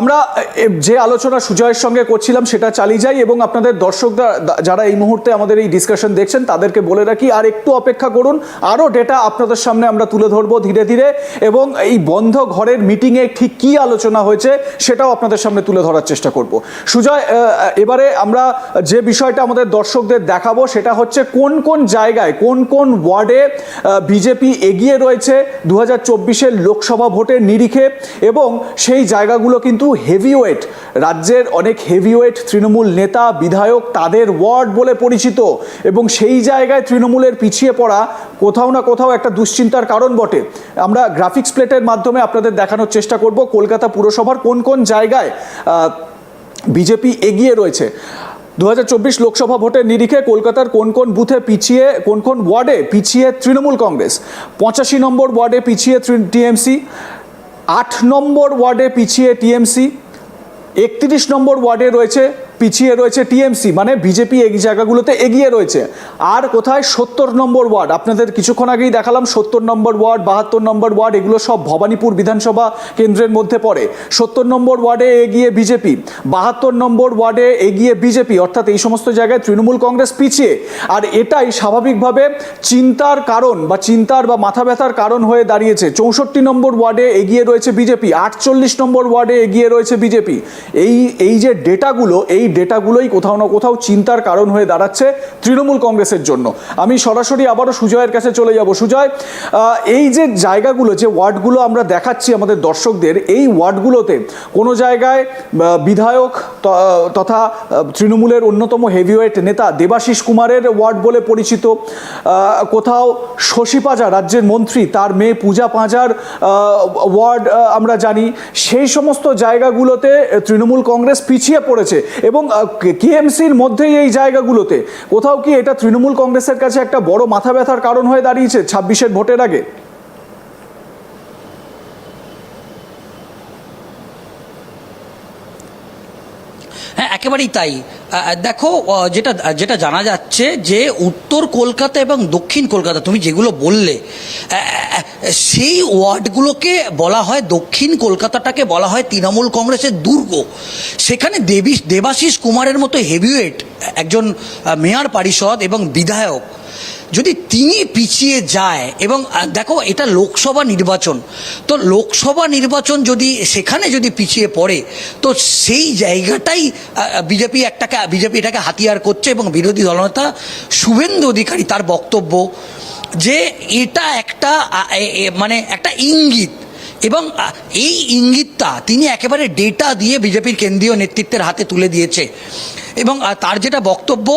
আমরা যে আলোচনা সুজয়ের সঙ্গে করছিলাম সেটা চালিয়ে যাই এবং আপনাদের দর্শকরা যারা এই মুহূর্তে আমাদের এই ডিসকাশন দেখছেন তাদেরকে বলে রাখি, আর একটু অপেক্ষা করুন আরও ডেটা আপনাদের সামনে আমরা তুলে ধরবো ধীরে ধীরে এবং এই বন্ধ ঘরের মিটিংয়ে ঠিক কী আলোচনা হয়েছে সেটাও আপনাদের সামনে তুলে ধরার চেষ্টা করব। সুজয় এবারে আমরা যে বিষয়টা আমাদের দর্শকদের দেখাবো সেটা হচ্ছে কোন কোন জায়গায়, কোন কোন ওয়ার্ডে বিজেপি এগিয়ে রয়েছে দু হাজার লোকসভা ভোটের নিরিখে এবং সেই জায়গাগুলো কিন্তু হেভিওয়েট রাজ্যের অনেক হেভিওয়েট তৃণমূল নেতা, বিধায়ক তাদের ওয়ার্ড বলে পরিচিত এবং সেই জায়গায় তৃণমূলের পিছিয়ে পড়া কোথাও না কোথাও একটা দুশ্চিন্তার কারণ বটে। আমরা গ্রাফিক্স প্লেটের মাধ্যমে আপনাদের দেখানোর চেষ্টা করব কলকাতা পুরসভার কোন কোন জায়গায় বিজেপি এগিয়ে রয়েছে। দু হাজার চব্বিশ লোকসভা ভোটের নিরিখে কলকাতার কোন কোন বুথে পিছিয়ে, কোন কোন ওয়ার্ডে পিছিয়ে তৃণমূল কংগ্রেস? পঁচাশি নম্বর ওয়ার্ডে পিছিয়ে টিএমসি আট নম্বর ওয়ার্ডে পিছিয়ে টিএমসি একত্রিশ নম্বর ওয়ার্ডে রয়েছে পিছিয়ে রয়েছে টিএমসি মানে বিজেপি এই জায়গাগুলোতে এগিয়ে রয়েছে। আর কোথায়? সত্তর নম্বর ওয়ার্ড। আপনাদের কিছুক্ষণ আগেই দেখালাম, সত্তর নম্বর ওয়ার্ড, বাহাত্তর নম্বর ওয়ার্ড, এগুলো সব ভবানীপুর বিধানসভা কেন্দ্রের মধ্যে পড়ে। সত্তর নম্বর ওয়ার্ডে এগিয়ে বিজেপি, বাহাত্তর নম্বর ওয়ার্ডে এগিয়ে বিজেপি, অর্থাৎ এই সমস্ত জায়গায় তৃণমূল কংগ্রেস পিছিয়ে। আর এটাই স্বাভাবিকভাবে চিন্তার কারণ বা চিন্তার বা মাথা ব্যথার কারণ হয়ে দাঁড়িয়েছে। চৌষট্টি নম্বর ওয়ার্ডে এগিয়ে রয়েছে বিজেপি, আটচল্লিশ নম্বর ওয়ার্ডে এগিয়ে রয়েছে বিজেপি। এই এই যে ডেটাগুলো, এই ডেটাগুলোই কোথাও না কোথাও চিন্তার কারণ হয়ে দাঁড়াচ্ছে তৃণমূল কংগ্রেসের জন্য। আমি সরাসরি আবারও সুজয়ের কাছে চলে যাব। সুজয় এই যে জায়গাগুলো, যে ওয়ার্ডগুলো আমরা দেখাচ্ছি আমাদের দর্শকদের, এই ওয়ার্ডগুলোতে কোনো জায়গায় বিধায়ক তথা তৃণমূলের অন্যতম হেভিওয়েট নেতা দেবাশিস কুমারের ওয়ার্ড বলে পরিচিত কোথাও শশী পাঁজা, রাজ্যের মন্ত্রী, তার মেয়ে পূজা পাঁজার ওয়ার্ড আমরা জানি। সেই সমস্ত জায়গাগুলোতে তৃণমূল কংগ্রেস পিছিয়ে পড়েছে এবং কেএমসির মধ্যেই এই জায়গাগুলোতে। কোথাও কি এটা তৃণমূল কংগ্রেসের কাছে একটা বড় মাথা ব্যথার কারণ হয়ে দাঁড়িয়েছে ছাব্বিশের ভোটের আগে হ্যাঁ একেবারেই তাই। দেখো যেটা যেটা জানা যাচ্ছে যে উত্তর কলকাতা এবং দক্ষিণ কলকাতা, তুমি যেগুলো বললে সেই ওয়ার্ডগুলোকে বলা হয়, দক্ষিণ কলকাতাটাকে বলা হয় তৃণমূল কংগ্রেসের দুর্গ। সেখানে দেবী, দেবাশিস কুমারের মতো হেভিওয়েট, একজন মেয়র, পরিষদ এবং বিধায়ক যদি তিনি পিছিয়ে যায় এবং দেখো, এটা লোকসভা নির্বাচন, তো লোকসভা নির্বাচন যদি সেখানে যদি পিছিয়ে পড়ে, তো সেই জায়গাটাই বিজেপি একটাকে, বিজেপি এটাকে হাতিয়ার করছে এবং বিরোধী দলনেতা শুভেন্দু অধিকারী তার বক্তব্য যে এটা একটা মানে একটা ইঙ্গিত এবং এই ইঙ্গিতটা তিনি একেবারে ডেটা দিয়ে বিজেপির কেন্দ্রীয় নেতৃত্বের হাতে তুলে দিয়েছে। এবং তার যেটা বক্তব্য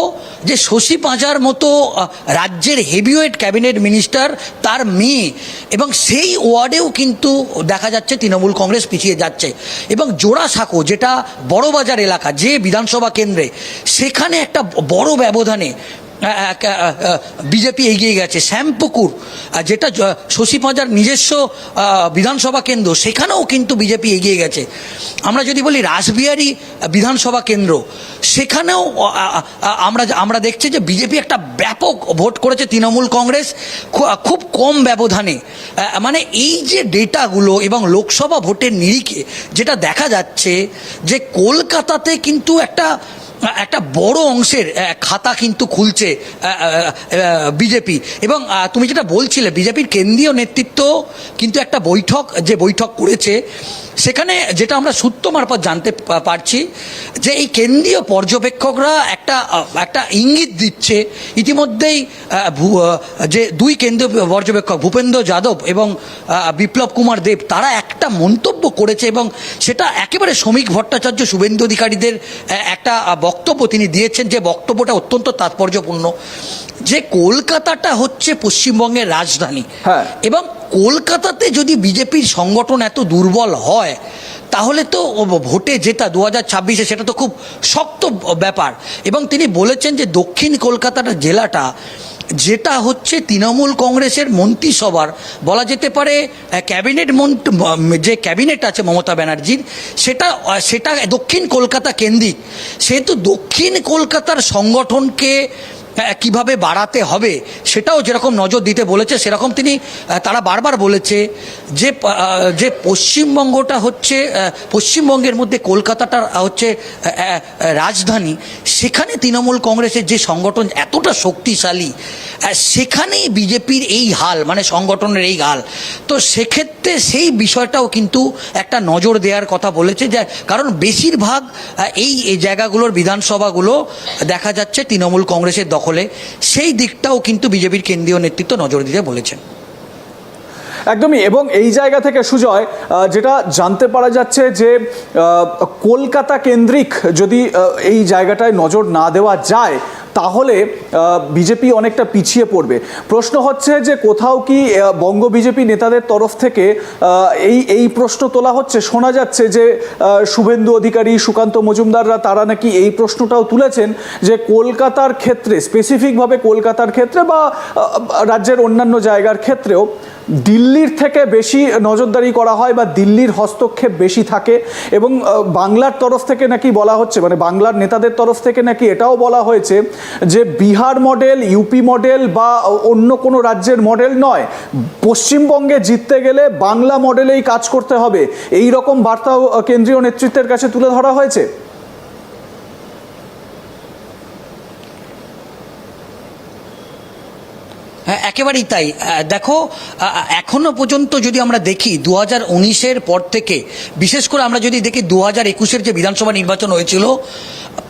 যে শশী পাঁজার মতো রাজ্যের হেভিওয়েট ক্যাবিনেট মিনিস্টার তার মেয়ে, এবং সেই ওয়ার্ডেও কিন্তু দেখা যাচ্ছে তৃণমূল কংগ্রেস পিছিয়ে যাচ্ছে। এবং জোড়াসাঁকো যেটা বড়বাজার এলাকা, যে বিধানসভা কেন্দ্রে, সেখানে একটা বড় ব্যবধানে বিজেপি এগিয়ে গেছে, শ্যামপুকুর। যেটা শশী পাঁজার নিজস্ব বিধানসভা কেন্দ্র, সেখানেও কিন্তু বিজেপি এগিয়ে গেছে। আমরা যদি বলি রাসবিহারী বিধানসভা কেন্দ্র, সেখানেও আমরা আমরা দেখছি যে বিজেপি একটা ব্যাপক ভোট করেছে তৃণমূল কংগ্রেস খুব কম ব্যবধানে। মানে এই যে ডেটাগুলো এবং লোকসভা ভোটের নিরিখে, যেটা দেখা যাচ্ছে যে কলকাতাতে কিন্তু একটা একটা বড় অংশের খাতা কিন্তু খুলছে বিজেপি। এবং তুমি যেটা বলছিলে, বিজেপির কেন্দ্রীয় নেতৃত্ব কিন্তু একটা বৈঠক, যে বৈঠক করেছে সেখানে যেটা আমরা সূত্র মারফত জানতে পারছি যে এই কেন্দ্রীয় পর্যবেক্ষকরা একটা একটা ইঙ্গিত দিচ্ছে ইতিমধ্যেই যে দুই কেন্দ্রীয় পর্যবেক্ষক ভূপেন্দ্র যাদব এবং বিপ্লব কুমার দেব তারা একটা মন্তব্য করেছে এবং সেটা একেবারে শ্রমিক ভট্টাচার্য শুভেন্দু অধিকারীদের একটা বক্তব্য তিনি দিয়েছেন যে বক্তব্যটা অত্যন্ত তাৎপর্যপূর্ণ যে কলকাতাটা হচ্ছে পশ্চিমবঙ্গের রাজধানী হ্যাঁ। এবং কলকাতাতে যদি বিজেপির সংগঠন এত দুর্বল হয়, তাহলে তো ভোটে জেতা দু হাজার ছাব্বিশে সেটা তো খুব শক্ত ব্যাপার। এবং তিনি বলেছেন যে দক্ষিণ কলকাতাটা জেলাটা, যেটা হচ্ছে তৃণমূল কংগ্রেসের মন্ত্রিসভার, বলা যেতে পারে ক্যাবিনেট যে ক্যাবিনেট আছে মমতা ব্যানার্জির, সেটা সেটা দক্ষিণ কলকাতা কেন্দ্রিক। সেহেতু দক্ষিণ কলকাতার সংগঠনকে কীভাবে বাড়াতে হবে সেটাও যেরকম নজর দিতে বলেছে, সেরকম তিনি তারা বারবার বলেছে যে যে পশ্চিমবঙ্গটা হচ্ছে পশ্চিমবঙ্গের মধ্যে কলকাতাটা হচ্ছে রাজধানী, সেখানে তৃণমূল কংগ্রেসের যে সংগঠন এতটা শক্তিশালী সেখানেই বিজেপির এই হাল মানে সংগঠনের এই হাল। তো সেক্ষেত্রে সেই বিষয়টাও কিন্তু একটা নজর দেওয়ার কথা বলেছে যে, কারণ বেশিরভাগ এই জায়গাগুলোর বিধানসভাগুলো দেখা যাচ্ছে তৃণমূল কংগ্রেসের দখলে সেই দিকটাও কিন্তু বিজেপির কেন্দ্রীয় নেতৃত্ব নজর দিতে বলেছেন। একদমই, এবং এই জায়গা থেকে সুজয় যেটা জানতে পারা যাচ্ছে যে কলকাতা কেন্দ্রিক যদি এই জায়গাটায় নজর না দেওয়া যায় তাহলে বিজেপি অনেকটা পিছিয়ে পড়বে। প্রশ্ন হচ্ছে যে কোথাও কি বঙ্গ বিজেপি নেতাদের তরফ থেকে এই এই প্রশ্ন তোলা হচ্ছে? শোনা যাচ্ছে যে শুভেন্দু অধিকারী, সুকান্ত মজুমদাররা, তারা নাকি এই প্রশ্নটাও তুলেছেন যে কলকাতার ক্ষেত্রে স্পেসিফিকভাবে কলকাতার ক্ষেত্রে বা রাজ্যের অন্যান্য জায়গার ক্ষেত্রেও দিল্লির থেকে বেশি নজরদারি করা হয় বা দিল্লির হস্তক্ষেপ বেশি থাকে এবং বাংলার তরফ থেকে নাকি বলা হচ্ছে মানে বাংলার নেতাদের তরফ থেকে নাকি এটাও বলা হয়েছে যে বিহার মডেল ইউপি মডেল বা অন্য কোনো রাজ্যের মডেল নয়। পশ্চিমবঙ্গে জিততে গেলে বাংলা মডেলেই কাজ করতে হবে। এই রকম বার্তাও কেন্দ্রীয় নেতৃত্বের কাছে তুলে ধরা হয়েছে। হ্যাঁ একেবারেই তাই। দেখো এখনও পর্যন্ত যদি আমরা দেখি দু হাজার উনিশের পর থেকে, বিশেষ করে আমরা যদি দেখি দু হাজার একুশের যে বিধানসভা নির্বাচন হয়েছিল,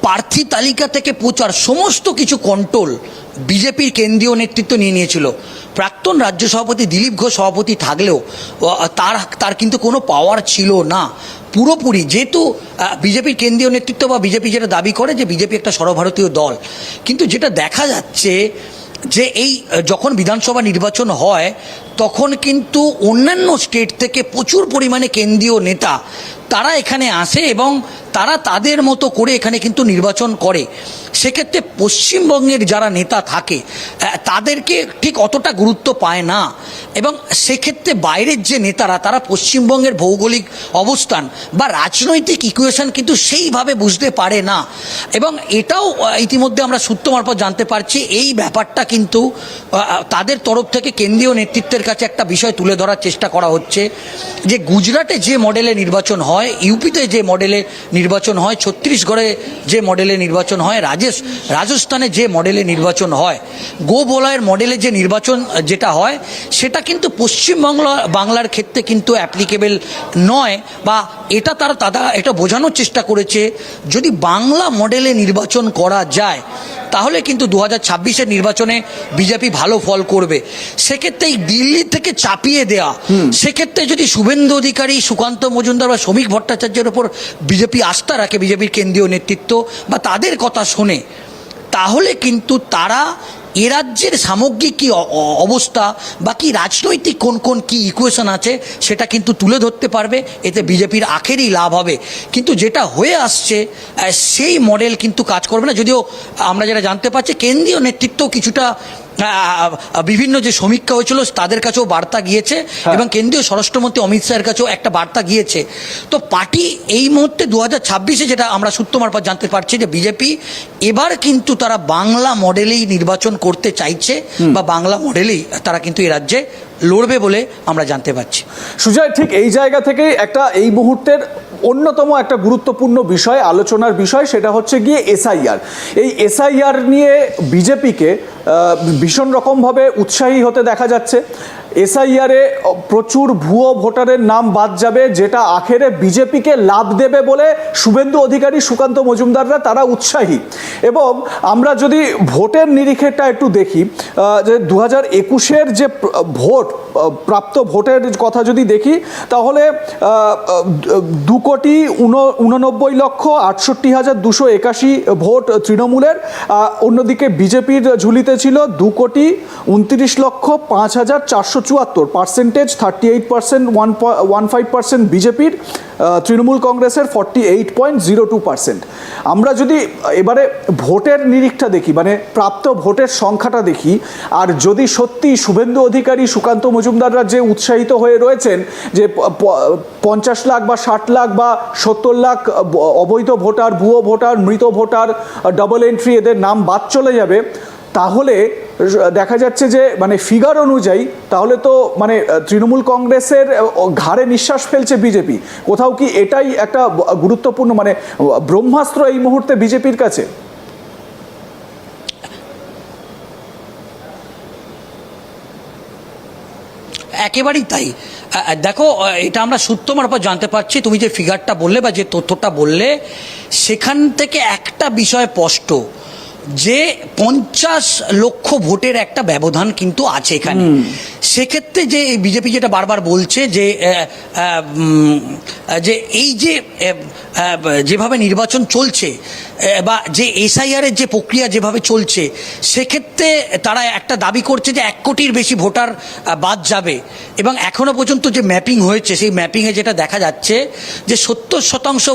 প্রার্থী তালিকা থেকে প্রচার, সমস্ত কিছু কন্ট্রোল বিজেপির কেন্দ্রীয় নেতৃত্ব নিয়ে নিয়েছিল। প্রাক্তন রাজ্য সভাপতি দিলীপ ঘোষ সভাপতি থাকলেও তার তার কিন্তু কোনো পাওয়ার ছিল না। পুরোপুরি যেহেতু বিজেপির কেন্দ্রীয় নেতৃত্ব বা বিজেপি যেটা দাবি করে যে বিজেপি একটা সর্বভারতীয় দল। কিন্তু যেটা দেখা যাচ্ছে যে এই যখন বিধানসভা নির্বাচন হয়, তখন কিন্তু অন্যান্য স্টেট থেকে প্রচুর পরিমাণে কেন্দ্রীয় নেতা তারা এখানে আসে এবং তারা তাদের মতো করে এখানে কিন্তু নির্বাচন করে। সেক্ষেত্রে পশ্চিমবঙ্গের যারা নেতা থাকে তাদেরকে ঠিক অতটা গুরুত্ব পায় না। এবং সেক্ষেত্রে বাইরের যে নেতারা, তারা পশ্চিমবঙ্গের ভৌগোলিক অবস্থান বা রাজনৈতিক ইকুয়েশন কিন্তু সেইভাবে বুঝতে পারে না। এবং এটাও ইতিমধ্যে আমরা সূত্র মারফত জানতে পারছি, এই ব্যাপারটা কিন্তু তাদের তরফ থেকে কেন্দ্রীয় নেতৃত্বের কাছে একটা বিষয় তুলে ধরার চেষ্টা করা হচ্ছে যে, গুজরাটে যে মডেলে নির্বাচন হয় ইউপিতে যে মডেলে নির্বাচন হয়, ছত্তিশগড়ে যে মডেলে নির্বাচন হয়, রাজেশ, রাজস্থানে যে মডেলে নির্বাচন হয় গো বলয়ের মডেলে যে নির্বাচন যেটা হয়, সেটা কিন্তু পশ্চিমবাংলা, বাংলার ক্ষেত্রে কিন্তু অ্যাপ্লিকেবল নয়, বা এটা তারা তারা, এটা বোঝানোর চেষ্টা করেছে, যদি বাংলা মডেলে নির্বাচন করা যায় তাহলে কিন্তু দু হাজার ছাব্বিশের নির্বাচনে বিজেপি ভালো ফল করবে। সেক্ষেত্রে এই দিল্লি থেকে চাপিয়ে দেয়া সেক্ষেত্রে যদি শুভেন্দু অধিকারী সুকান্ত মজুমদার বা শ্রমিক ভট্টাচার্যের ওপর বিজেপি আস্থা রাখে বিজেপির কেন্দ্রীয় নেতৃত্ব বা তাদের কথা শোনে তাহলে কিন্তু তারা এ রাজ্যের সামগ্রিক কি অবস্থা বা কি রাজনৈতিক কোন কোন কি ইকুয়েশন আছে সেটা কিন্তু তুলে ধরতে পারবে, এতে বিজেপির আখেরই লাভ হবে। কিন্তু যেটা হয়ে আসছে সেই মডেল কিন্তু কাজ করবে না। যদিও আমরা যেটা জানতে পারছি, কেন্দ্রীয় নেতৃত্ব কিছুটা বিভিন্ন যে সমীক্ষা হয়েছিল তাদের কাছেও বার্তা গিয়েছে এবং কেন্দ্রীয় স্বরাষ্ট্রমন্ত্রী অমিত শাহের কাছেও একটা বার্তা গিয়েছে। তো পার্টি এই মুহূর্তে দু হাজার ছাব্বিশে যেটা আমরা সূত্র মারফত জানতে পারছি যে বিজেপি এবার কিন্তু তারা বাংলা মডেলেই নির্বাচন করতে চাইছে বা বাংলা মডেলেই তারা কিন্তু এই রাজ্যে লড়বে বলে আমরা জানতে পারছি। সুজয় ঠিক এই জায়গা থেকে একটা এই মুহূর্তের অন্যতম একটা গুরুত্বপূর্ণ বিষয় আলোচনার বিষয় সেটা হচ্ছে গিয়ে এসআইআর। এই এসআইআর নিয়ে বিজেপিকে ভীষণ রকমভাবে উৎসাহী হতে দেখা যাচ্ছে। এসআইআরে প্রচুর ভুয়ো ভোটারের নাম বাদ যাবে, যেটা আখেরে বিজেপিকে লাভ দেবে বলে শুভেন্দু অধিকারী সুকান্ত মজুমদাররা তারা উৎসাহী। এবং আমরা যদি ভোটের নিরিখেরটা একটু দেখি যে দু হাজার একুশের যে ভোট প্রাপ্ত ভোটের কথা যদি দেখি, তাহলে দু কোটি উন- উননব্বই লক্ষ আটষট্টি হাজার দুশো একাশি ভোট তৃণমূলের অন্যদিকে বিজেপির ঝুলিতে ছিল দু কোটি উনত্রিশ লক্ষ পাঁচ হাজার চারশো চুয়াত্তর percentage thirty eight percent one one five percent বিজেপির তৃণমূল কংগ্রেসের forty eight point zero two percent আমরা যদি এবারে ভোটের নিরিখটা দেখি মানে প্রাপ্ত ভোটের সংখ্যাটা দেখি, আর যদি সত্যি শুভেন্দু অধিকারী, সুকান্ত মজুমদাররা যে উৎসাহিত হয়ে রয়েছেন, যে পঞ্চাশ লাখ বা ষাট লাখ বা সত্তর লাখ অবৈধ ভোটার, ভুয়ো ভোটার, মৃত ভোটার ডবল এন্ট্রি এদের নাম বাদ চলে যাবে তাহলে দেখা যাচ্ছে যে মানে ফিগার অনুযায়ী, তাহলে তো মানে তৃণমূল কংগ্রেসের ঘাড়ে নিঃশ্বাস ফেলছে বিজেপি। কোথাও কি এটাই একটা গুরুত্বপূর্ণ মানে ব্রহ্মাস্ত্র এই মুহূর্তে বিজেপির কাছে? একেবারেই তাই। দেখো এটা আমরা সূত্র মারফত জানতে পারছি। তুমি যে ফিগারটা বললে বা যে তথ্যটা বললে, সেখান থেকে একটা বিষয় স্পষ্ট। যে পঞ্চাশ লক্ষ ভোটের একটা ব্যবধান কিন্তু আছে এখানে। সেক্ষেত্রে যে বিজেপি যেটা বারবার বলছে যে যে এই যে যেভাবে নির্বাচন চলছে বা যে এসআইআর এর যে প্রক্রিয়া যেভাবে চলছে সেক্ষেত্রে তারা একটা দাবি করছে যে এক কোটির বেশি ভোটার বাদ যাবে। এবং এখনও পর্যন্ত যে ম্যাপিং হয়েছে সেই ম্যাপিংয়ে যেটা দেখা যাচ্ছে যে সত্তর শতাংশ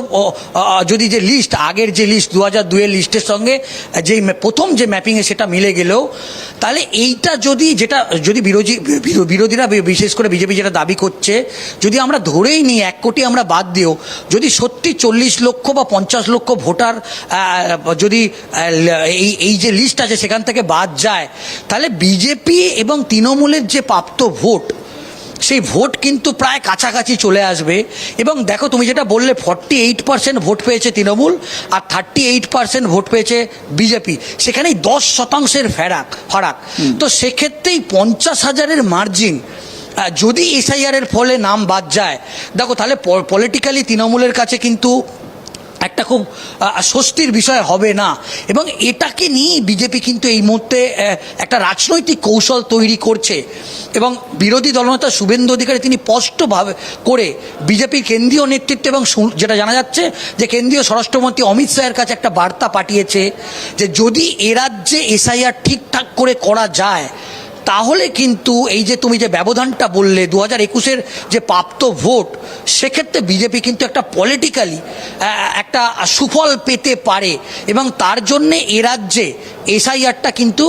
যদি যে লিস্ট আগের যে লিস্ট দু হাজার দুয়ের লিস্টের সঙ্গে যেই প্রথম যে ম্যাপিংয়ে সেটা মিলে গেলেও, তাহলে এইটা যদি যেটা, যদি বিরোধী, বিরো- বিরোধীরা বিশেষ করে বিজেপি যেটা দাবি করছে, যদি আমরা ধরেই নিই এক কোটি আমরা বাদ দিও, যদি সত্যি চল্লিশ লক্ষ বা পঞ্চাশ লক্ষ ভোটার যদি এই এই যে লিস্ট আছে সেখান থেকে বাদ যায়, তাহলে বিজেপি এবং তৃণমূলের যে প্রাপ্ত ভোট সেই ভোট কিন্তু প্রায় কাছাকাছি চলে আসবে। এবং দেখো তুমি যেটা বললে ফর্টি এইট পার্সেন্ট ভোট পেয়েছে তৃণমূল আর থার্টি এইট পার্সেন্ট ভোট পেয়েছে বিজেপি সেখানেই দশ শতাংশের ফেরাক ফারাক। তো সেক্ষেত্রেই পঞ্চাশ হাজারের মার্জিন যদি এসআইআর এর ফলে নাম বাদ যায় দেখো তাহলে পলিটিক্যালি তৃণমূলের কাছে কিন্তু একটা খুব স্বস্তির বিষয় হবে না। এবং এটাকে নিয়ে বিজেপি কিন্তু এই মুহূর্তে একটা রাজনৈতিক কৌশল তৈরি করছে। এবং বিরোধী দলনেতা শুভেন্দু অধিকারী তিনি স্পষ্টভাবে করে বিজেপির কেন্দ্রীয় নেতৃত্ব এবং যেটা জানা যাচ্ছে যে কেন্দ্রীয় স্বরাষ্ট্রমন্ত্রী অমিত শাহের কাছে একটা বার্তা পাঠিয়েছে যে যদি এ রাজ্যে এসআইআর ঠিকঠাক করে করা যায় তাহলে কিন্তু এই যে তুমি যে ব্যবধানটা বললে দু হাজার একুশের যে প্রাপ্ত ভোট, সেক্ষেত্রে বিজেপি কিন্তু একটা পলিটিক্যালি একটা সুফল পেতে পারে। এবং তার জন্যে এ রাজ্যে এসআইআরটা কিন্তু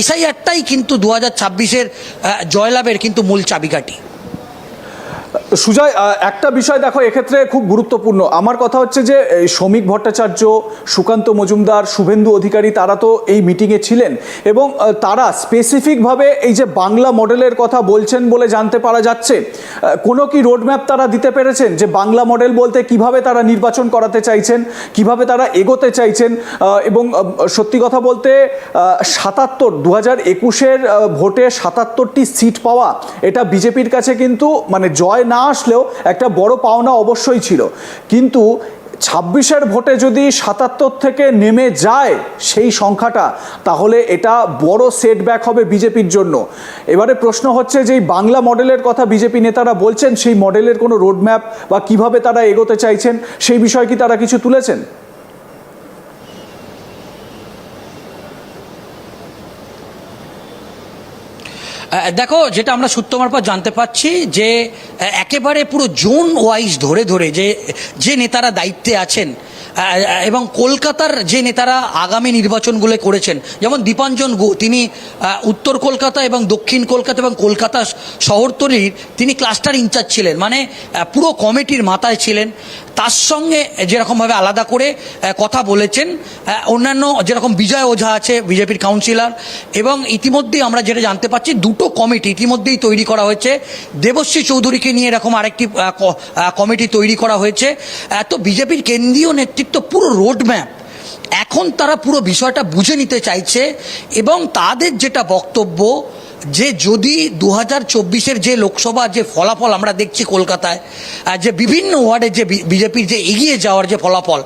এসআইআরটাই কিন্তু দু হাজার ছাব্বিশের জয়লাভের কিন্তু মূল চাবিকাঠি। সুজয় একটা বিষয় দেখো, এক্ষেত্রে খুব গুরুত্বপূর্ণ। আমার কথা হচ্ছে যে শ্রমিক ভট্টাচার্য, সুকান্ত মজুমদার, শুভেন্দু অধিকারী, তারা তো এই মিটিংয়ে ছিলেন এবং তারা স্পেসিফিকভাবে এই যে বাংলা মডেলের কথা বলছেন বলে জানতে পারা যাচ্ছে কোনো কি রোডম্যাপ তারা দিতে পেরেছেন যে বাংলা মডেল বলতে কীভাবে তারা নির্বাচন করাতে চাইছেন, কীভাবে তারা এগোতে চাইছেন এবং সত্যি কথা বলতে সাতাত্তর দু হাজার একুশের ভোটে সাতাত্তরটি সিট পাওয়া, এটা বিজেপির কাছে কিন্তু মানে জয় না আসলেও একটা বড় পাওনা অবশ্যই ছিল। কিন্তু ছাব্বিশের ভোটে যদি সাতাত্তর থেকে নেমে যায় সেই সংখ্যাটা, তাহলে এটা বড় সেটব্যাক হবে বিজেপির জন্য। এবারে প্রশ্ন হচ্ছে যে বাংলা মডেলের কথা বিজেপি নেতারা বলছেন, সেই মডেলের কোনো রোডম্যাপ বা কীভাবে তারা এগোতে চাইছেন, সেই বিষয়ে কি তারা কিছু তুলেছেন? দেখো, যেটা আমরা সূত্র মারফত জানতে পাচ্ছি যে একেবারে পুরো জোন ওয়াইজ ধরে ধরে যে যে নেতারা দায়িত্বে আছেন এবং কলকাতার যে নেতারা আগামী নির্বাচনগুলো করেছেন, যেমন দীপাঞ্জন গো, তিনি উত্তর কলকাতা এবং দক্ষিণ কলকাতা এবং কলকাতা শহরতলির তিনি ক্লাস্টার ইনচার্জ ছিলেন। মানে পুরো কমিটির মাথায় ছিলেন। তার সঙ্গে যেরকমভাবে আলাদা করে কথা বলেছেন অন্যান্য যেরকম বিজয় ওঝা আছে, বিজেপির কাউন্সিলর এবং ইতিমধ্যেই আমরা যেটা জানতে পারছি, দুটো কমিটি ইতিমধ্যেই তৈরি করা হয়েছে। দেবশ্রী চৌধুরীকে নিয়ে এরকম আরেকটি কমিটি তৈরি করা হয়েছে। তো বিজেপির কেন্দ্রীয় নেতৃত্ব পুরো রোডম্যাপ এখন তারা পুরো বিষয়টা বুঝে নিতে চাইছে, এবং তাদের যেটা বক্তব্য যে যদি দু হাজার চব্বিশের যে লোকসভা যে ফলাফল আমরা দেখছি কলকাতায় যে বিভিন্ন ওয়ার্ডে যে বিজেপির যে এগিয়ে যাওয়ার যে ফলাফল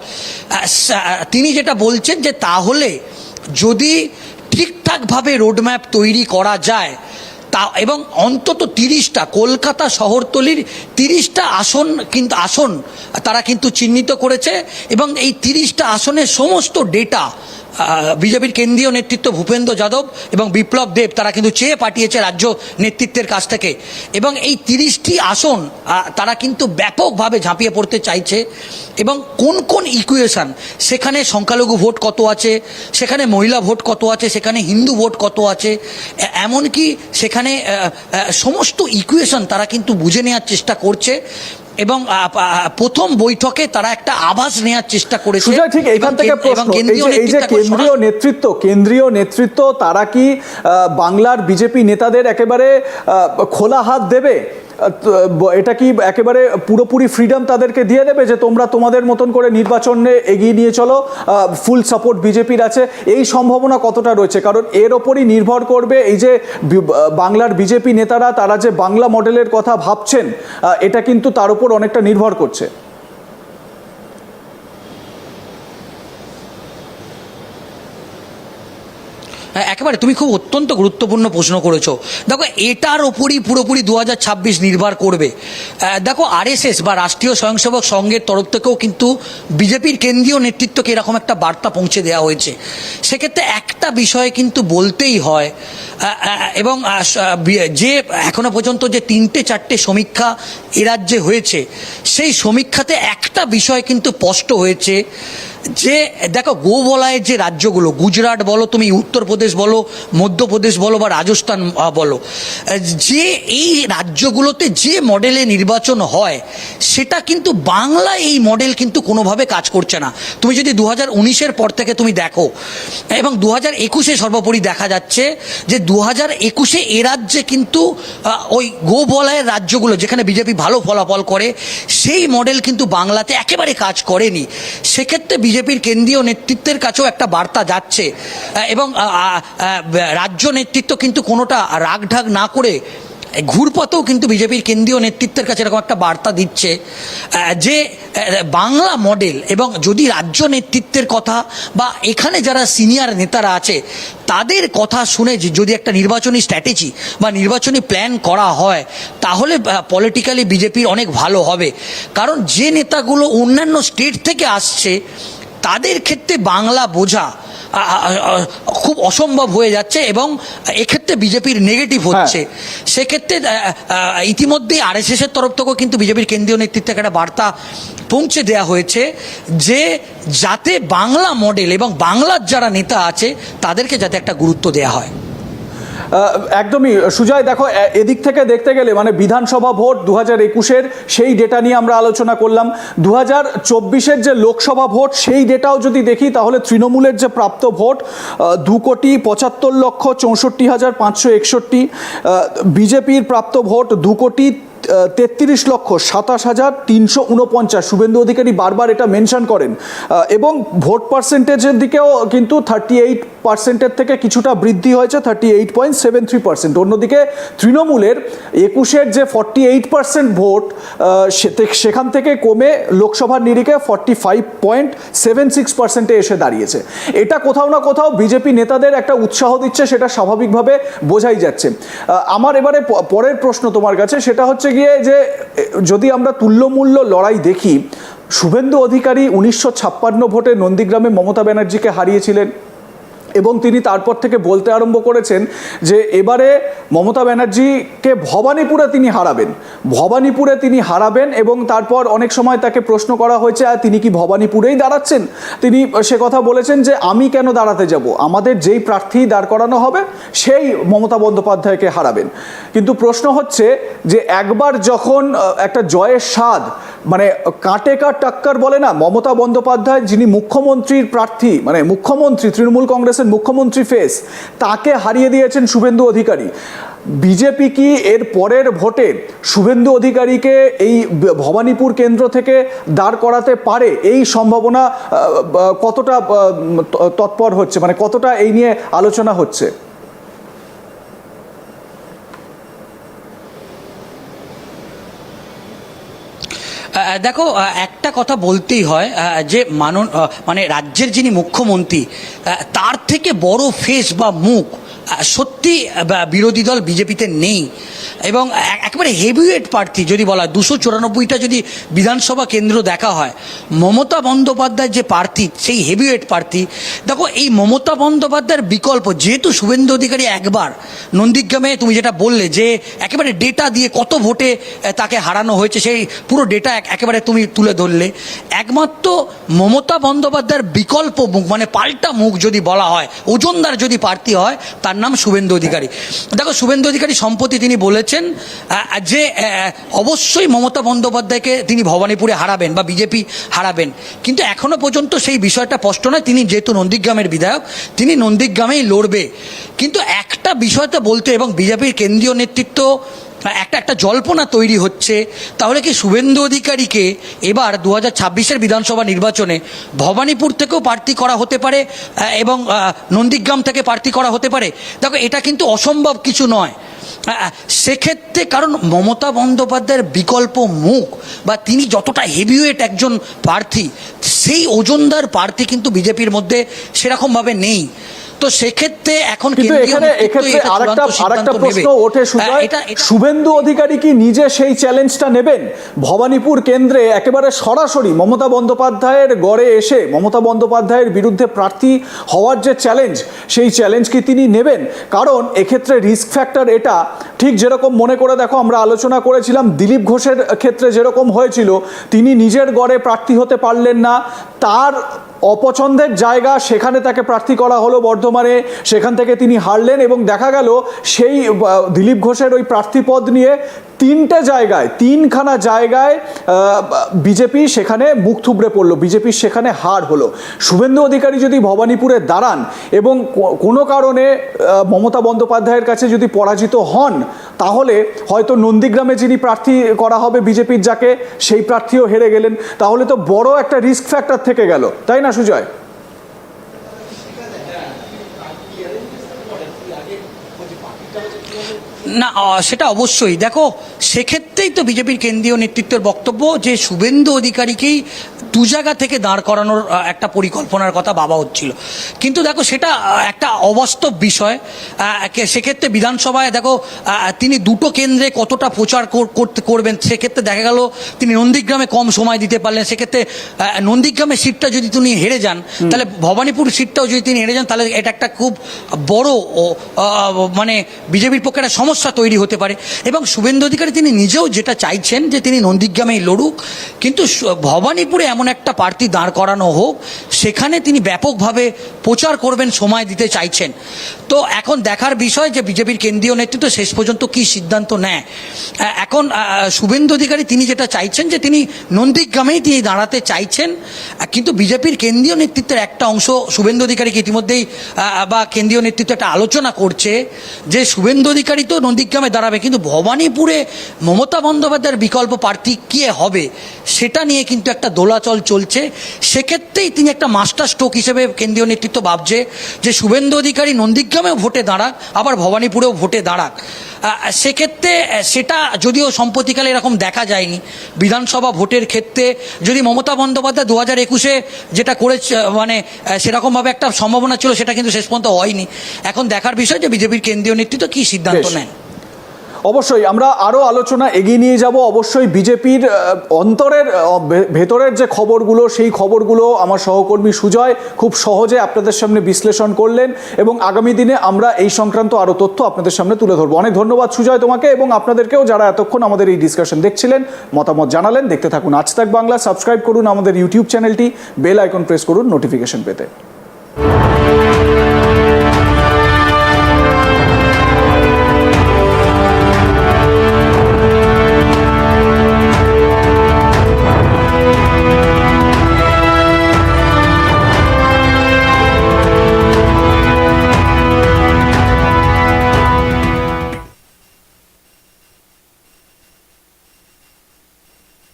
তিনি যেটা বলছেন যে তাহলে যদি ঠিকঠাকভাবে রোডম্যাপ তৈরি করা যায়, তা এবং অন্তত তিরিশটা কলকাতা শহরতলির তিরিশটা আসন কিন্তু আসন তারা কিন্তু চিহ্নিত করেছে এবং এই তিরিশটা আসনের সমস্ত ডেটা বিজেপির কেন্দ্রীয় নেতৃত্ব ভূপেন্দ্র যাদব এবং বিপ্লব দেব, তারা কিন্তু চেয়ে পাঠিয়েছে রাজ্য নেতৃত্বের কাছ থেকে। এবং এই তিরিশটি আসন তারা কিন্তু ব্যাপকভাবে ঝাঁপিয়ে পড়তে চাইছে। এবং কোন কোন ইকুয়েশন সেখানে সংখ্যালঘু ভোট কত আছে? সেখানে মহিলা ভোট কত আছে? সেখানে হিন্দু ভোট কত আছে? এমনকি সেখানে সমস্ত ইকুয়েশন তারা কিন্তু বুঝে নেওয়ার চেষ্টা করছে। এবং প্রথম বৈঠকে তারা একটা আভাস নেওয়ার চেষ্টা করেছে। সুজয় ঠিক এখান থেকে প্রশ্ন। এই যে কেন্দ্রীয় নেতৃত্ব কেন্দ্রীয় নেতৃত্ব তারা কি বাংলার বিজেপি নেতাদের একেবারে আহ, খোলা হাত দেবে? এটা কি একেবারে পুরোপুরি ফ্রিডম তাদেরকে দিয়ে দেবে যে তোমরা তোমাদের মতন করে নির্বাচনে এগিয়ে নিয়ে চলো? ফুল সাপোর্ট বিজেপির আছে। এই সম্ভাবনা কতটা রয়েছে? কারণ এর ওপরই নির্ভর করবে এই যে বাংলার বিজেপি নেতারা, তারা যে বাংলা মডেলের কথা ভাবছেন এটা কিন্তু তার উপর অনেকটা নির্ভর করছে। একেবারে তুমি খুব অত্যন্ত গুরুত্বপূর্ণ প্রশ্ন করেছ। দেখো, এটার ওপরই পুরোপুরি দু হাজার ছাব্বিশ নির্ভর করবে। দেখো, আরএসএস বা রাষ্ট্রীয় স্বয়ংসেবক সংঘের তরফ থেকেও কিন্তু বিজেপির কেন্দ্রীয় নেতৃত্বকে এরকম একটা বার্তা পৌঁছে দেওয়া হয়েছে। সেক্ষেত্রে একটা বিষয়ে কিন্তু বলতেই হয় এবং যে এখনও পর্যন্ত যে তিনটে চারটে সমীক্ষা এরাজ্যে হয়েছে, সেই সমীক্ষাতে একটা বিষয় কিন্তু স্পষ্ট হয়েছে। যে, দেখো গোবলায়ের যে রাজ্যগুলো, গুজরাট বলো, তুমি উত্তরপ্রদেশ বলো, মধ্যপ্রদেশ বলো বা রাজস্থান বলো, যে এই রাজ্যগুলোতে যে মডেলে নির্বাচন হয়, সেটা কিন্তু বাংলা এই মডেল কিন্তু কোনোভাবে কাজ করছে না। তুমি যদি দু হাজার উনিশের পর থেকে তুমি দেখো, এবং দু হাজার একুশে সর্বোপরি দেখা যাচ্ছে যে দু হাজার একুশে এ রাজ্যে কিন্তু ওই গোবলায়ের রাজ্যগুলো, যেখানে বিজেপি ভালো ফলাফল করে, সেই মডেল কিন্তু বাংলাতে একেবারে কাজ করেনি। সেক্ষেত্রে বিজেপির কেন্দ্রীয় নেতৃত্বের কাছেও একটা বার্তা যাচ্ছে। এবং রাজ্য নেতৃত্ব কিন্তু কোনোটা রাগঢাগ না করে ঘুরপথেও কিন্তু বিজেপির কেন্দ্রীয় নেতৃত্বের কাছে এরকম একটা বার্তা দিচ্ছে। যে বাংলা মডেল এবং যদি রাজ্য নেতৃত্বের কথা বা এখানে যারা সিনিয়র নেতারা আছে, তাদের কথা শুনে যদি একটা নির্বাচনী স্ট্র্যাটেজি বা নির্বাচনী প্ল্যান করা হয়, তাহলে পলিটিক্যালি বিজেপির অনেক ভালো হবে। কারণ যে নেতাগুলো অন্যান্য স্টেট থেকে আসছে তাদের ক্ষেত্রে বাংলা বোঝা খুব অসম্ভব হয়ে যাচ্ছে এবং এক্ষেত্রে বিজেপির নেগেটিভ হচ্ছে। সেক্ষেত্রে ইতিমধ্যেই আর এস এর তরফ থেকেও কিন্তু বিজেপির কেন্দ্রীয় নেতৃত্বে একটা বার্তা পৌঁছে দেওয়া হয়েছে যে যাতে বাংলা মডেল এবং বাংলার যারা নেতা আছে তাদেরকে যাতে একটা গুরুত্ব দেওয়া হয়। একদমই। সুজয়, দেখো এদিক থেকে দেখতে গেলে মানে বিধানসভা ভোট দু হাজার একুশের সেই ডেটা নিয়ে আমরা আলোচনা করলাম। দু হাজার চব্বিশের যে লোকসভা ভোট, সেই ডেটাও যদি দেখি, তাহলে তৃণমূলের যে প্রাপ্ত ভোট দু কোটি পঁচাত্তর লক্ষ চৌষট্টি হাজার পাঁচশো একষট্টি। বিজেপির প্রাপ্ত ভোট দু কোটি তেত্রিশ লক্ষ সাতাশ হাজার তিনশো উনপঞ্চাশ। শুভেন্দু অধিকারী বারবার এটা মেনশন করেন। এবং ভোট পার্সেন্টেজের দিকেও কিন্তু থার্টি এইট পার্সেন্টের থেকে কিছুটা বৃদ্ধি হয়েছে thirty eight point seven three percent অন্যদিকে তৃণমূলের একুশের যে ফর্টি এইট পার্সেন্ট ভোট সেখান থেকে কমে লোকসভার নিরিখে forty five point seven six পার্সেন্টে এসে দাঁড়িয়েছে। এটা কোথাও না কোথাও বিজেপি নেতাদের একটা উৎসাহ দিচ্ছে, সেটা স্বাভাবিকভাবে বোঝাই যাচ্ছে। আমার এবারে পরের প্রশ্ন তোমার কাছে, সেটা হচ্ছে গিয়ে যে, যদি আমরা তুল্যমূল্য লড়াই দেখি, শুভেন্দু অধিকারী উনিশশো ছাপ্পান্ন ভোটে নন্দীগ্রামে মমতা ব্যানার্জিকে হারিয়েছিলেন। এবং তিনি তারপর থেকে বলতে আরম্ভ করেছেন যে এবারে মমতা ব্যানার্জিকে ভবানীপুরে তিনি হারাবেন। ভবানীপুরে তিনি হারাবেন এবং তারপর অনেক সময় তাকে প্রশ্ন করা হয়েছে, আর তিনি কি ভবানীপুরেই দাঁড়াচ্ছেন? তিনি সে কথা বলেছেন যে, আমি কেন দাঁড়াতে যাব? আমাদের যেই প্রার্থী দাঁড় করানো হবে, সেই মমতা বন্দ্যোপাধ্যায়কে হারাবেন। কিন্তু প্রশ্ন হচ্ছে যে, একবার যখন একটা জয়ের স্বাদ মানে কাটে কাট টাক্কার বলে না, মমতা বন্দ্যোপাধ্যায় যিনি মুখ্যমন্ত্রীর প্রার্থী মানে মুখ্যমন্ত্রী, তৃণমূল কংগ্রেসের মুখ্যমন্ত্রী ফেস, তাকে হারিয়ে দিয়েছেন শুভেন্দু অধিকারী। বিজেপি কি এর পরের ভোটে শুভেন্দু অধিকারীকে এই ভবানীপুর কেন্দ্র থেকে দাঁড় করাতে পারে? এই সম্ভাবনা কতটা তৎপর হচ্ছে? মানে কতটা এই নিয়ে আলোচনা হচ্ছে? দেখো একটা কথা বলতেই হয় যে মানন মানে রাজ্যের যিনি মুখ্যমন্ত্রী তার থেকে বড় ফেস বা মুখ সত্যি বিরোধী দল বিজেপিতে নেই। এবং একেবারে হেভিওয়েট প্রার্থী যদি বলা দুশো চুরানব্বইটা যদি বিধানসভা কেন্দ্র দেখা হয়, মমতা বন্দ্যোপাধ্যায় যে প্রার্থী, সেই হেভিওয়েট প্রার্থী, দেখো, এই মমতা বন্দ্যোপাধ্যায়ের বিকল্প, যেহেতু শুভেন্দু অধিকারী একবার, নন্দীগ্রামে তুমি যেটা বললে যে একেবারে ডেটা দিয়ে কত ভোটে তাকে হারানো হয়েছে, সেই পুরো ডেটা একেবারে তুমি তুলে ধরলে। একমাত্র মমতা বন্দ্যোপাধ্যায়ের বিকল্প মুখ মানে পাল্টা মুখ যদি বলা হয়, ওজনদার যদি প্রার্থী হয়, তার তার নাম শুভেন্দু অধিকারী। দেখো, শুভেন্দু অধিকারী সম্পত্তি তিনি বলেছেন যে অবশ্যই মমতা বন্দ্যোপাধ্যায়কে তিনি ভবানীপুরে হারাবেন বা বিজেপি হারাবেন। কিন্তু এখনও পর্যন্ত সেই বিষয়টা স্পষ্ট নয়। তিনি যেহেতু নন্দীগ্রামের বিধায়ক, তিনি নন্দীগ্রামেই লড়বে। কিন্তু একটা বিষয় তো বলতে, এবং বিজেপির কেন্দ্রীয় নেতৃত্ব একটা একটা জল্পনা তৈরি হচ্ছে। তাহলে কি শুভেন্দু অধিকারীকে এবার দু হাজার ছাব্বিশের বিধানসভা নির্বাচনে ভবানীপুর থেকেও প্রার্থী করা হতে পারে এবং নন্দীগ্রাম থেকে প্রার্থী করা হতে পারে? দেখো, এটা কিন্তু অসম্ভব কিছু নয়। সেক্ষেত্রে কারণ মমতা বন্দ্যোপাধ্যায়ের বিকল্প মুখ, বা তিনি যতটা হেভিওয়েট একজন প্রার্থী, সেই ওজনদার প্রার্থী কিন্তু বিজেপির মধ্যে সেরকমভাবে নেই। তো সেক্ষেত্রে এখন কিন্তু এখানে এক্ষেত্রে আরেকটা আরেকটা প্রশ্ন ওঠে সুজয়। শুভেন্দু অধিকারী কি নিজে সেই চ্যালেঞ্জটা নেবেন? ভবানীপুর কেন্দ্রে একেবারে সরাসরি মমতা বন্দ্যোপাধ্যায়ের গড়ে এসে মমতা বন্দ্যোপাধ্যায়ের বিরুদ্ধে প্রার্থী হওয়ার যে চ্যালেঞ্জ সেই চ্যালেঞ্জ কি তিনি নেবেন? কারণ এক্ষেত্রে রিস্ক ফ্যাক্টর এটা। ঠিক যেরকম মনে করে দেখো আমরা আলোচনা করেছিলাম দিলীপ ঘোষের ক্ষেত্রে যেরকম হয়েছিল তিনি নিজের গড়ে প্রার্থী হতে পারলেন না। তার অপছন্দের জায়গা, সেখানে তাকে প্রার্থী করা হলো বর্ধমানে, সেখান থেকে তিনি হারলেন এবং দেখা গেল সেই দিলীপ ঘোষের ওই প্রার্থী পদ নিয়ে তিনটে জায়গায়, তিনখানা জায়গায় বিজেপি সেখানে মুখ থুবড়ে পড়ল বিজেপির সেখানে হার হলো। শুভেন্দু অধিকারী যদি ভবানীপুরে দাঁড়ান এবং কোনো কারণে মমতা বন্দ্যোপাধ্যায়ের কাছে যদি পরাজিত হন, তাহলে হয়তো নন্দীগ্রামে যিনি প্রার্থী করা হবে বিজেপির যাকে, সেই প্রার্থীও হেরে গেলেন। তাহলে তো বড় একটা রিস্ক ফ্যাক্টর থেকে গেল, তাই না সুজয়? না সেটা অবশ্যই। দেখো সেক্ষেত্রেই তো বিজেপির কেন্দ্রীয় নেতৃত্বের বক্তব্য যে শুভেন্দু অধিকারীকেই দু জায়গা থেকে দাঁড় করানোর একটা পরিকল্পনার কথা ভাবা হচ্ছিল। কিন্তু দেখো সেটা একটা অবাস্তব বিষয়। সেক্ষেত্রে বিধানসভায় দেখো তিনি দুটো কেন্দ্রে কতটা প্রচার কর- করতে করবেন সেক্ষেত্রে দেখা গেল তিনি নন্দীগ্রামে কম সময় দিতে পারলেন। সেক্ষেত্রে নন্দীগ্রামের সিটটা যদি তিনি হেরে যান তাহলে ভবানীপুর সিটটাও যদি তিনি হেরে যান তাহলে এটা একটা খুব বড় মানে বিজেপির পক্ষে একটা সমস্যা তৈরি হতে পারে। এবং শুভেন্দু অধিকারী তিনি নিজেও যেটা চাইছেন যে তিনি নন্দীগ্রামেই লড়ুক, কিন্তু ভবানীপুরে এমন একটা প্রার্থী দাঁড় করানো হোক, সেখানে তিনি ব্যাপকভাবে প্রচার করবেন, সময় দিতে চাইছেন। তো এখন দেখার বিষয় যে বিজেপির কেন্দ্রীয় নেতৃত্ব শেষ পর্যন্ত কি সিদ্ধান্ত নেয়। এখন শুভেন্দু অধিকারী তিনি যেটা চাইছেন যে তিনি নন্দীগ্রামেই তিনি দাঁড়াতে চাইছেন কিন্তু বিজেপির কেন্দ্রীয় নেতৃত্বের একটা অংশ শুভেন্দু অধিকারীকে ইতিমধ্যেই বা কেন্দ্রীয় নেতৃত্ব একটা আলোচনা করছে যে শুভেন্দু অধিকারী তো নন্দীগ্রামে দাঁড়াবে। কিন্তু ভবানীপুরে মমতা বন্দ্যোপাধ্যায়ের বিকল্প প্রার্থী কে হবে সেটা নিয়ে কিন্তু একটা দোলাচল চলছে। সেক্ষেত্রেই তিনি একটা মাস্টার স্ট্রোক হিসেবে কেন্দ্রীয় নেতৃত্ব ভাবছে যে শুভেন্দু অধিকারী নন্দীগ্রামেও ভোটে দাঁড়াক আবার ভবানীপুরেও ভোটে দাঁড়াক। সেক্ষেত্রে সেটা যদিও সম্প্রতিকালে এরকম দেখা যায়নি বিধানসভা ভোটের ক্ষেত্রে যদি মমতা বন্দ্যোপাধ্যায় দু হাজার একুশে যেটা করেছে মানে সেরকমভাবে একটা সম্ভাবনা ছিল সেটা কিন্তু শেষ পর্যন্ত হয়নি। এখন দেখার বিষয় যে বিজেপির কেন্দ্রীয় নেতৃত্ব কি সিদ্ধান্ত। নেন। অবশ্যই, আমরা আরও আলোচনা এগিয়ে নিয়ে যাব। অবশ্যই বিজেপির অন্তরের ভেতরের যে খবরগুলো, সেই খবরগুলো আমার সহকর্মী সুজয় খুব সহজে আপনাদের সামনে বিশ্লেষণ করলেন এবং আগামী দিনে আমরা এই সংক্রান্ত আরও তথ্য আপনাদের সামনে তুলে ধরবো। অনেক ধন্যবাদ সুজয় তোমাকে এবং আপনাদেরকেও যারা এতক্ষণ আমাদের এই ডিসকাশন দেখছিলেন, মতামত জানালেন, দেখতে থাকুন আজ তাক বাংলা। সাবস্ক্রাইব করুন আমাদের ইউটিউব চ্যানেলটি বেল আইকন প্রেস করুন নোটিফিকেশন পেতে।